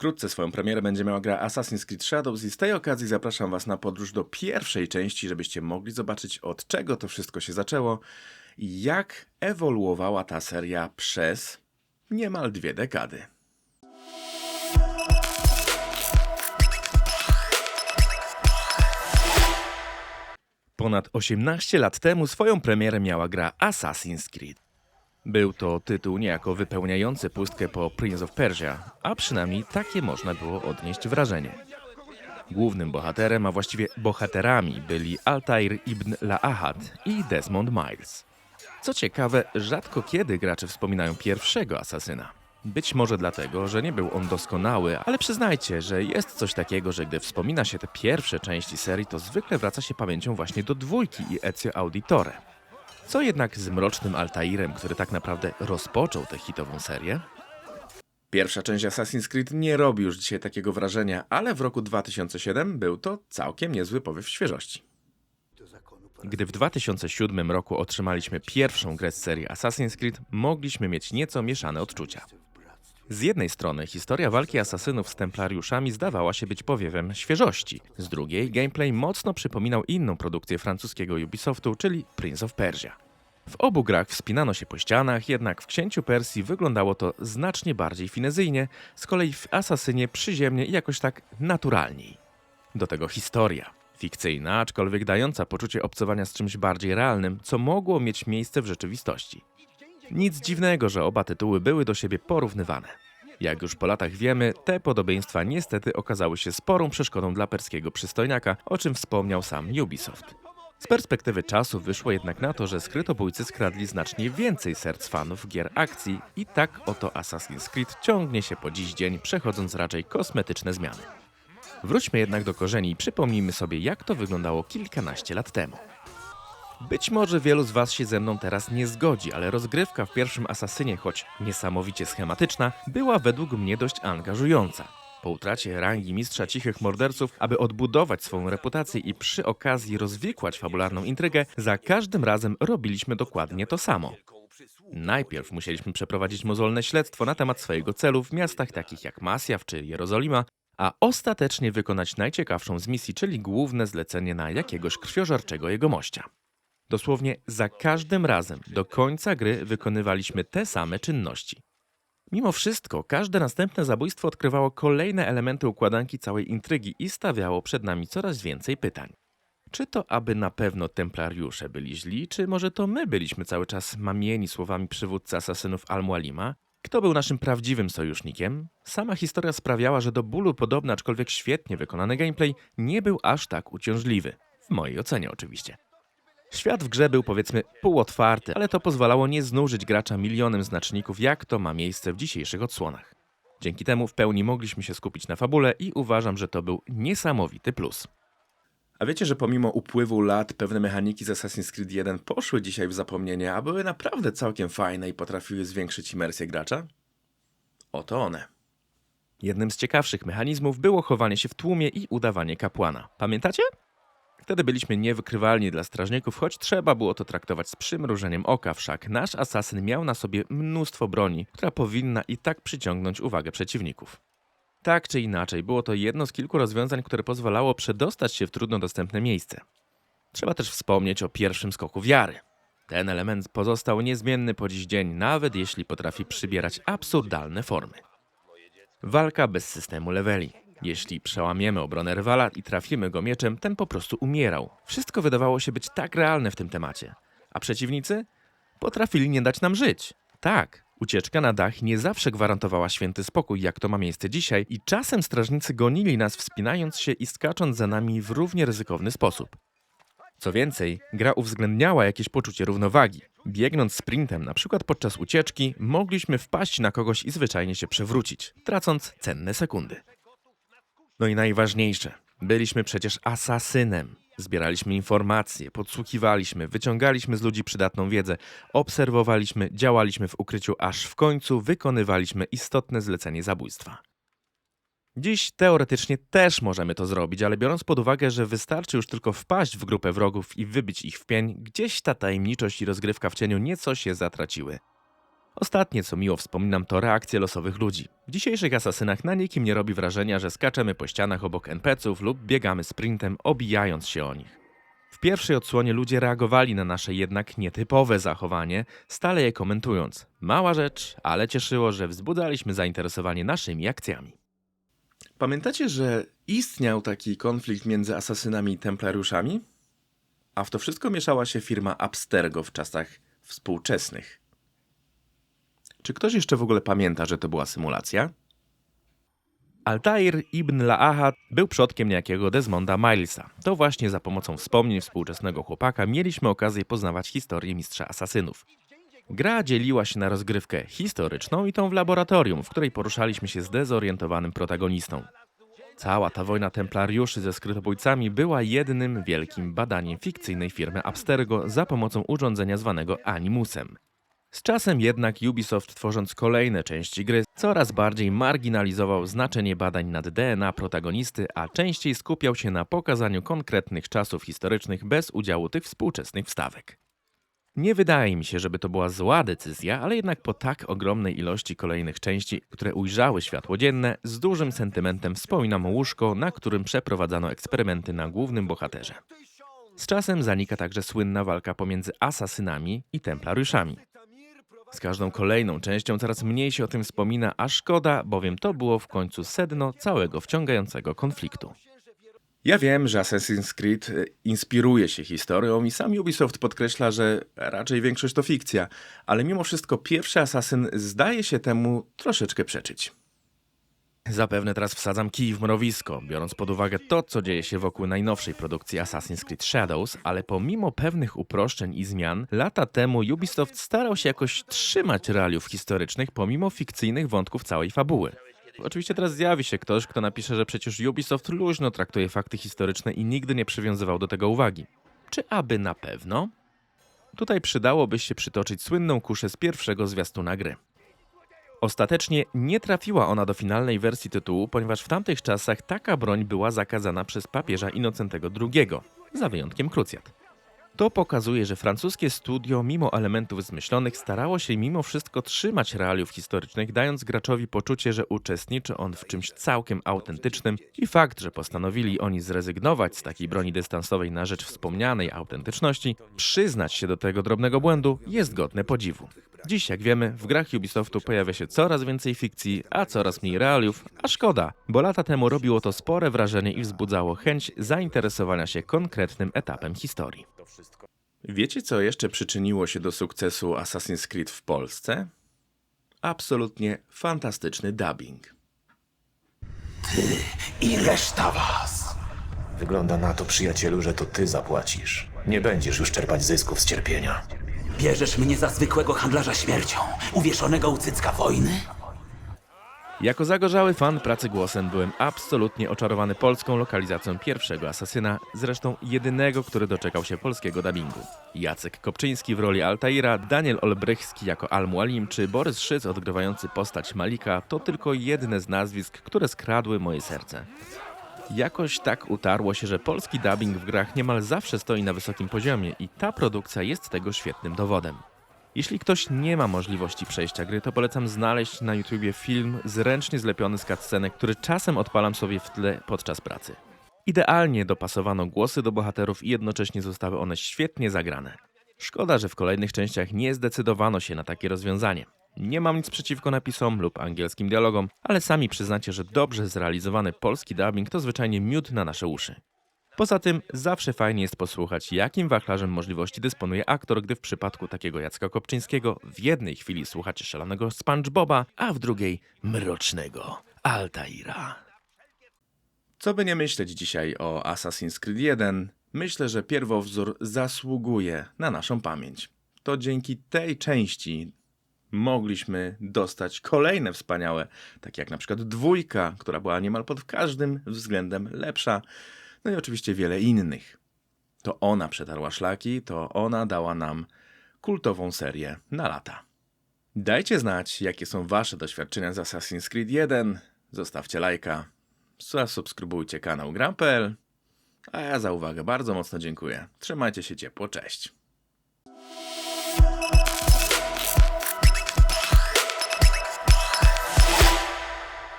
Wkrótce swoją premierę będzie miała gra Assassin's Creed Shadows i z tej okazji zapraszam Was na podróż do pierwszej części, żebyście mogli zobaczyć od czego to wszystko się zaczęło i jak ewoluowała ta seria przez niemal dwie dekady. Ponad 18 lat temu swoją premierę miała gra Assassin's Creed. Był to tytuł niejako wypełniający pustkę po Prince of Persia, a przynajmniej takie można było odnieść wrażenie. Głównym bohaterem, a właściwie bohaterami byli Altair ibn La'ahad i Desmond Miles. Co ciekawe, rzadko kiedy gracze wspominają pierwszego asasyna. Być może dlatego, że nie był on doskonały, ale przyznajcie, że jest coś takiego, że gdy wspomina się te pierwsze części serii, to zwykle wraca się pamięcią właśnie do dwójki i Ezio Auditore. Co jednak z mrocznym Altairem, który tak naprawdę rozpoczął tę hitową serię? Pierwsza część Assassin's Creed nie robi już dzisiaj takiego wrażenia, ale w roku 2007 był to całkiem niezły powiew świeżości. Gdy w 2007 roku otrzymaliśmy pierwszą grę z serii Assassin's Creed, mogliśmy mieć nieco mieszane odczucia. Z jednej strony historia walki asasynów z templariuszami zdawała się być powiewem świeżości, z drugiej gameplay mocno przypominał inną produkcję francuskiego Ubisoftu, czyli Prince of Persia. W obu grach wspinano się po ścianach, jednak w Księciu Persji wyglądało to znacznie bardziej finezyjnie, z kolei w Asasynie przyziemnie i jakoś tak naturalniej. Do tego historia. Fikcyjna, aczkolwiek dająca poczucie obcowania z czymś bardziej realnym, co mogło mieć miejsce w rzeczywistości. Nic dziwnego, że oba tytuły były do siebie porównywane. Jak już po latach wiemy, te podobieństwa niestety okazały się sporą przeszkodą dla perskiego przystojniaka, o czym wspomniał sam Ubisoft. Z perspektywy czasu wyszło jednak na to, że skrytobójcy skradli znacznie więcej serc fanów gier akcji i tak oto Assassin's Creed ciągnie się po dziś dzień, przechodząc raczej kosmetyczne zmiany. Wróćmy jednak do korzeni i przypomnijmy sobie, jak to wyglądało kilkanaście lat temu. Być może wielu z Was się ze mną teraz nie zgodzi, ale rozgrywka w pierwszym Asasynie, choć niesamowicie schematyczna, była według mnie dość angażująca. Po utracie rangi mistrza cichych morderców, aby odbudować swoją reputację i przy okazji rozwikłać fabularną intrygę, za każdym razem robiliśmy dokładnie to samo. Najpierw musieliśmy przeprowadzić mozolne śledztwo na temat swojego celu w miastach takich jak Masjaw czy Jerozolima, a ostatecznie wykonać najciekawszą z misji, czyli główne zlecenie na jakiegoś krwiożarczego jegomościa. Dosłownie za każdym razem do końca gry wykonywaliśmy te same czynności. Mimo wszystko, każde następne zabójstwo odkrywało kolejne elementy układanki całej intrygi i stawiało przed nami coraz więcej pytań. Czy to aby na pewno templariusze byli źli, czy może to my byliśmy cały czas mamieni słowami przywódcy asasynów Al-Mualima? Kto był naszym prawdziwym sojusznikiem? Sama historia sprawiała, że do bólu podobny, aczkolwiek świetnie wykonany gameplay nie był aż tak uciążliwy. W mojej ocenie oczywiście. Świat w grze był powiedzmy półotwarty, ale to pozwalało nie znużyć gracza milionem znaczników, jak to ma miejsce w dzisiejszych odsłonach. Dzięki temu w pełni mogliśmy się skupić na fabule i uważam, że to był niesamowity plus. A wiecie, że pomimo upływu lat pewne mechaniki z Assassin's Creed 1 poszły dzisiaj w zapomnienie, a były naprawdę całkiem fajne i potrafiły zwiększyć imersję gracza? Oto one. Jednym z ciekawszych mechanizmów było chowanie się w tłumie i udawanie kapłana. Pamiętacie? Wtedy byliśmy niewykrywalni dla strażników, choć trzeba było to traktować z przymrużeniem oka, wszak nasz asasyn miał na sobie mnóstwo broni, która powinna i tak przyciągnąć uwagę przeciwników. Tak czy inaczej, było to jedno z kilku rozwiązań, które pozwalało przedostać się w trudno dostępne miejsce. Trzeba też wspomnieć o pierwszym skoku wiary. Ten element pozostał niezmienny po dziś dzień, nawet jeśli potrafi przybierać absurdalne formy. Walka bez systemu leveli. Jeśli przełamiemy obronę rywala i trafimy go mieczem, ten po prostu umierał. Wszystko wydawało się być tak realne w tym temacie. A przeciwnicy? Potrafili nie dać nam żyć. Tak, ucieczka na dach nie zawsze gwarantowała święty spokój, jak to ma miejsce dzisiaj, i czasem strażnicy gonili nas, wspinając się i skacząc za nami w równie ryzykowny sposób. Co więcej, gra uwzględniała jakieś poczucie równowagi. Biegnąc sprintem, na przykład podczas ucieczki, mogliśmy wpaść na kogoś i zwyczajnie się przewrócić, tracąc cenne sekundy. No i najważniejsze, byliśmy przecież asasynem. Zbieraliśmy informacje, podsłuchiwaliśmy, wyciągaliśmy z ludzi przydatną wiedzę, obserwowaliśmy, działaliśmy w ukryciu, aż w końcu wykonywaliśmy istotne zlecenie zabójstwa. Dziś teoretycznie też możemy to zrobić, ale biorąc pod uwagę, że wystarczy już tylko wpaść w grupę wrogów i wybić ich w pień, gdzieś ta tajemniczość i rozgrywka w cieniu nieco się zatraciły. Ostatnie, co miło wspominam, to reakcje losowych ludzi. W dzisiejszych asasynach na nikim nie robi wrażenia, że skaczemy po ścianach obok NPC-ów lub biegamy sprintem, obijając się o nich. W pierwszej odsłonie ludzie reagowali na nasze jednak nietypowe zachowanie, stale je komentując. Mała rzecz, ale cieszyło, że wzbudzaliśmy zainteresowanie naszymi akcjami. Pamiętacie, że istniał taki konflikt między asasynami i templariuszami? A w to wszystko mieszała się firma Abstergo w czasach współczesnych. Czy ktoś jeszcze w ogóle pamięta, że to była symulacja? Altair ibn La'aha był przodkiem niejakiego Desmonda Milesa. To właśnie za pomocą wspomnień współczesnego chłopaka mieliśmy okazję poznawać historię mistrza asasynów. Gra dzieliła się na rozgrywkę historyczną i tą w laboratorium, w której poruszaliśmy się z dezorientowanym protagonistą. Cała ta wojna templariuszy ze skrytobójcami była jednym wielkim badaniem fikcyjnej firmy Abstergo za pomocą urządzenia zwanego Animusem. Z czasem jednak Ubisoft, tworząc kolejne części gry, coraz bardziej marginalizował znaczenie badań nad DNA protagonisty, a częściej skupiał się na pokazaniu konkretnych czasów historycznych bez udziału tych współczesnych wstawek. Nie wydaje mi się, żeby to była zła decyzja, ale jednak po tak ogromnej ilości kolejnych części, które ujrzały światło dzienne, z dużym sentymentem wspominam łóżko, na którym przeprowadzano eksperymenty na głównym bohaterze. Z czasem zanika także słynna walka pomiędzy asasynami i templariuszami. Z każdą kolejną częścią coraz mniej się o tym wspomina, a szkoda, bowiem to było w końcu sedno całego wciągającego konfliktu. Ja wiem, że Assassin's Creed e, inspiruje się historią i sam Ubisoft podkreśla, że raczej większość to fikcja, ale mimo wszystko pierwszy Assassin zdaje się temu troszeczkę przeczyć. Zapewne teraz wsadzam kij w mrowisko, biorąc pod uwagę to, co dzieje się wokół najnowszej produkcji Assassin's Creed Shadows, ale pomimo pewnych uproszczeń i zmian, lata temu Ubisoft starał się jakoś trzymać realiów historycznych pomimo fikcyjnych wątków całej fabuły. Oczywiście teraz zjawi się ktoś, kto napisze, że przecież Ubisoft luźno traktuje fakty historyczne i nigdy nie przywiązywał do tego uwagi. Czy aby na pewno? Tutaj przydałoby się przytoczyć słynną kuszę z pierwszego zwiastuna gry. Ostatecznie nie trafiła ona do finalnej wersji tytułu, ponieważ w tamtych czasach taka broń była zakazana przez papieża Innocentego II, za wyjątkiem krucjat. To pokazuje, że francuskie studio, mimo elementów zmyślonych, starało się mimo wszystko trzymać realiów historycznych, dając graczowi poczucie, że uczestniczy on w czymś całkiem autentycznym i fakt, że postanowili oni zrezygnować z takiej broni dystansowej na rzecz wspomnianej autentyczności, przyznać się do tego drobnego błędu, jest godne podziwu. Dziś, jak wiemy, w grach Ubisoftu pojawia się coraz więcej fikcji, a coraz mniej realiów, a szkoda, bo lata temu robiło to spore wrażenie i wzbudzało chęć zainteresowania się konkretnym etapem historii. Wiecie, co jeszcze przyczyniło się do sukcesu Assassin's Creed w Polsce? Absolutnie fantastyczny dubbing. i reszta was. Wygląda na to, przyjacielu, że to ty zapłacisz. Nie będziesz już czerpać zysków z cierpienia. Bierzesz mnie za zwykłego handlarza śmiercią, uwieszonego u cycka wojny? Jako zagorzały fan pracy głosem byłem absolutnie oczarowany polską lokalizacją pierwszego asasyna, zresztą jedynego, który doczekał się polskiego dubbingu. Jacek Kopczyński w roli Altaira, Daniel Olbrychski jako Al-Mualim czy Borys Szyc odgrywający postać Malika to tylko jedne z nazwisk, które skradły moje serce. Jakoś tak utarło się, że polski dubbing w grach niemal zawsze stoi na wysokim poziomie i ta produkcja jest tego świetnym dowodem. Jeśli ktoś nie ma możliwości przejścia gry, to polecam znaleźć na YouTubie film zręcznie zlepiony z cutscenek, który czasem odpalam sobie w tle podczas pracy. Idealnie dopasowano głosy do bohaterów i jednocześnie zostały one świetnie zagrane. Szkoda, że w kolejnych częściach nie zdecydowano się na takie rozwiązanie. Nie mam nic przeciwko napisom lub angielskim dialogom, ale sami przyznacie, że dobrze zrealizowany polski dubbing to zwyczajnie miód na nasze uszy. Poza tym zawsze fajnie jest posłuchać, jakim wachlarzem możliwości dysponuje aktor, gdy w przypadku takiego Jacka Kopczyńskiego w jednej chwili słuchacie szalonego SpongeBoba, a w drugiej mrocznego Altaira. Co by nie myśleć dzisiaj o Assassin's Creed 1, myślę, że pierwowzór zasługuje na naszą pamięć. To dzięki tej części mogliśmy dostać kolejne wspaniałe, takie jak na przykład dwójka, która była niemal pod każdym względem lepsza, no i oczywiście wiele innych. To ona przetarła szlaki, to ona dała nam kultową serię na lata. Dajcie znać, jakie są wasze doświadczenia z Assassin's Creed 1, zostawcie lajka, zasubskrybujcie kanał Gram.pl, a ja za uwagę bardzo mocno dziękuję. Trzymajcie się ciepło, cześć.